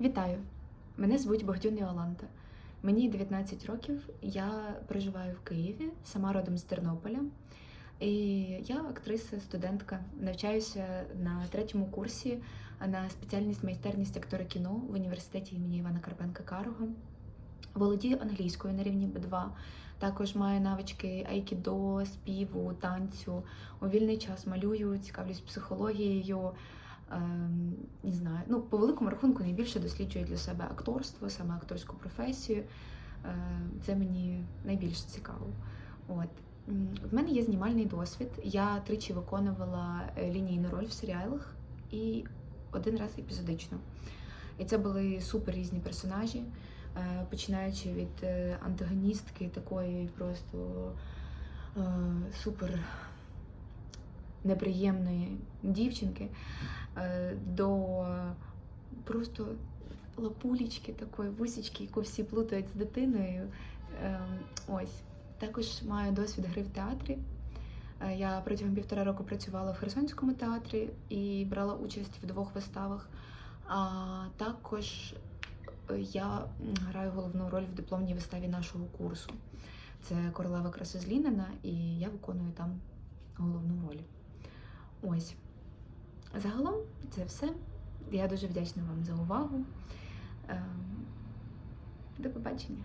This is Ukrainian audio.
Вітаю! Мене звуть Богдюн Іоланта. Мені 19 років. Я проживаю в Києві, сама родом з Тернополя. І я актриса, студентка, навчаюся на третьому курсі на спеціальність майстерність актора кіно в університеті імені Івана Карпенка Карого. Володію англійською на рівні B2. Також маю навички айкідо, співу, танцю. У вільний час малюю, цікавлюсь психологією. Ем, не знаю, ну по великому рахунку найбільше досліджую для себе акторство, саме акторську професію. Е, це мені найбільше цікаво. От. В мене є знімальний досвід. Я тричі виконувала е, лінійну роль в серіалах і один раз епізодично. І це були супер різні персонажі, е, починаючи від е, антагоністки, такої просто супер неприємної дівчинки, до просто лапулічки такої вусічки, яку всі плутають з дитиною. Е, Ось. Також маю досвід гри в театрі. Е, Я протягом півтора року працювала в Херсонському театрі і брала участь в двох виставах. А також е, я граю головну роль в дипломній виставі нашого курсу. Це королева з і я виконую там головну роль. Ось. Загалом це все. Я дуже вдячна вам за увагу. Ем, До побачення.